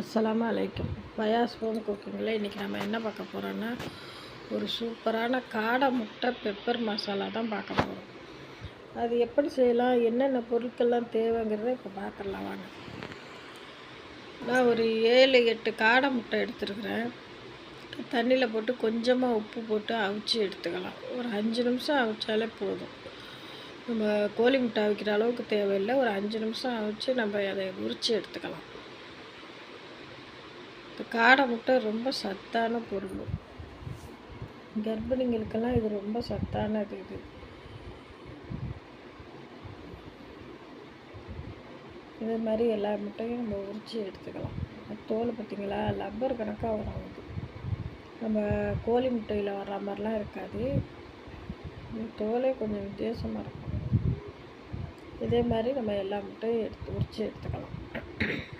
அஸ்லாம் அலைக்கும். Bias home குக்கிங்கில் இன்றைக்கி நம்ம என்ன பார்க்க போகிறோன்னா ஒரு சூப்பரான காடை முட்டை பெப்பர் மசாலா தான் பார்க்க போகிறோம் அது எப்படி செய்யலாம் என்னென்ன பொருட்கள்லாம் தேவைங்கிறத இப்போ பார்த்துடலாம் வாங்க. நான் ஒரு ஏழு எட்டு காடை முட்டை எடுத்துருக்குறேன். தண்ணியில் போட்டு கொஞ்சமாக உப்பு போட்டு அவிச்சு எடுத்துக்கலாம். ஒரு அஞ்சு நிமிஷம் அவிச்சாலே போதும். நம்ம கோழி முட்டை அவிக்கிற அளவுக்கு தேவையில்லை. ஒரு அஞ்சு நிமிஷம் அவிச்சு நம்ம அதை உரித்து எடுத்துக்கலாம். இந்த காடை முட்டை ரொம்ப சத்தான பொருள். கர்ப்பிணிங்களுக்கெல்லாம் இது ரொம்ப சத்தானது இது. இதே மாதிரி எல்லா முட்டையும் நம்ம உரித்து எடுத்துக்கலாம். தோல் பார்த்திங்களா? லப்பர் கணக்காக வரும் இது நம்ம கோழி முட்டையில் வர்ற மாதிரிலாம் இருக்காது. இந்த தோலே கொஞ்சம் வித்தியாசமாக இருக்கும். இதே மாதிரி நம்ம எல்லா முட்டையும் எடுத்து உரித்து எடுத்துக்கலாம்.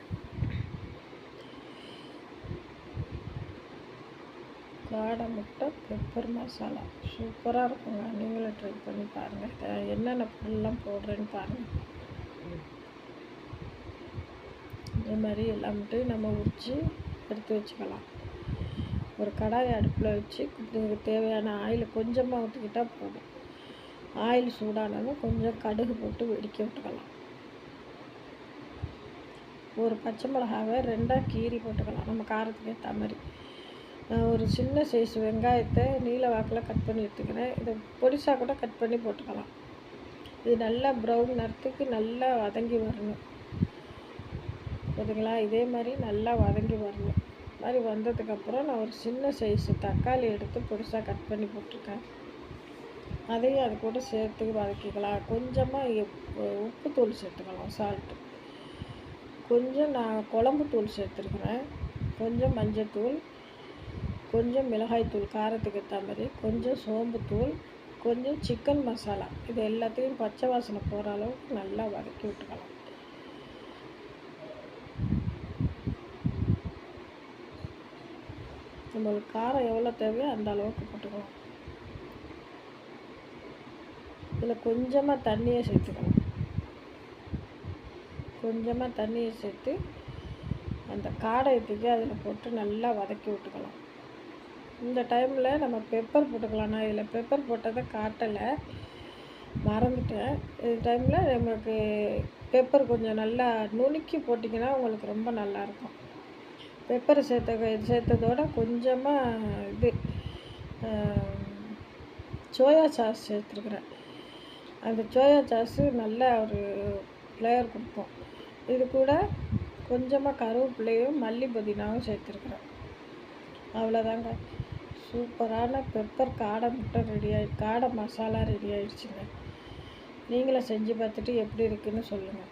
காடை முட்டை பெப்பர் மசாலா சூப்பராக இருக்குங்க. நீங்களும் ட்ரை பண்ணி பாருங்கள் என்னென்ன பொருள்லாம் போடுறேன்னு பாருங்கள் இதே மாதிரி எல்லா நம்ம உரித்து எடுத்து வச்சுக்கலாம். ஒரு கடாயை அடுப்பில் வச்சு இதுக்கு தேவையான ஆயில் கொஞ்சமாக ஊற்றிக்கிட்டால் போதும். ஆயில் சூடானதும் கொஞ்சம் கடுகு போட்டு வெடிக்க விட்டுக்கலாம். ஒரு பச்சை மிளகாவை ரெண்டாக கீறி போட்டுக்கலாம். நம்ம காரத்துக்கு ஏற்ற மாதிரி. ஒரு சின்ன சைஸ் வெங்காயத்தை நீல வாக்கில் கட் பண்ணி எடுத்துக்கிறேன். இதை பொடிசாக கூட கட் பண்ணி போட்டுக்கலாம். இது நல்லா ப்ரௌன் நிறத்துக்கு நல்லா வதங்கி வரணும். போதுங்களா இதே மாதிரி நல்லா வதங்கி வரணும். மாதிரி வந்ததுக்கப்புறம் நான் ஒரு சின்ன சைஸு தக்காளி எடுத்து பொடிசாக கட் பண்ணி போட்டிருக்கேன். அதையும் அது கூட சேர்த்து வதக்கிக்கலாம். கொஞ்சமாக உப்பு தூள் சேர்த்துக்கலாம் சால்ட்டு கொஞ்சம் நான் குழம்பு தூள் சேர்த்துருக்குறேன். கொஞ்சம் மஞ்சத்தூள் கொஞ்சம் மிளகாய்த்தூள் காரத்துக்கு ஏற்ற மாதிரி கொஞ்சம் சோம்புத்தூள் கொஞ்சம் சிக்கன் மசாலா இது எல்லாத்தையும் பச்சை வாசனை போகிற அளவுக்கு நல்லா வதக்கி விட்டுக்கலாம். நம்மளுக்கு காரம் எவ்வளோ தேவையோ அந்த அளவுக்கு போட்டுக்கலாம். இதில் கொஞ்சமாக தண்ணியை சேர்த்துக்கலாம் கொஞ்சமாக தண்ணியை சேர்த்து அந்த காடை தூக்கி அதில் போட்டு நல்லா வதக்கி விட்டுக்கலாம். இந்த டைமில் நம்ம பெப்பர் போட்டுக்கலாம் நான் இதில் பெப்பர் போட்டதை காட்டலை. மறந்துட்டேன். இந்த டைமில் நமக்கு பெப்பர் கொஞ்சம் நல்லா நுணுக்கி போட்டிங்கன்னா உங்களுக்கு ரொம்ப நல்லாயிருக்கும். பெப்பர் சேர்த்த சேர்த்ததோட கொஞ்சமாக இது சோயா சாஸ் சேர்த்துருக்குறேன். அந்த சோயா சாஸு நல்ல ஒரு ஃப்ளேவர் கொடுக்கும். இது கூட கொஞ்சமாக கருவேப்பிலையும் மல்லி புதினாவும் சேர்த்துருக்குறேன். அவ்வளோதாங்க சூப்பரான பெப்பர் காடை முட்டை ரெடி ஆகி காடை மசாலா ரெடி ஆகிடுச்சுங்க நீங்களும் செஞ்சு பார்த்துட்டு எப்படி இருக்குன்னு சொல்லுங்கள்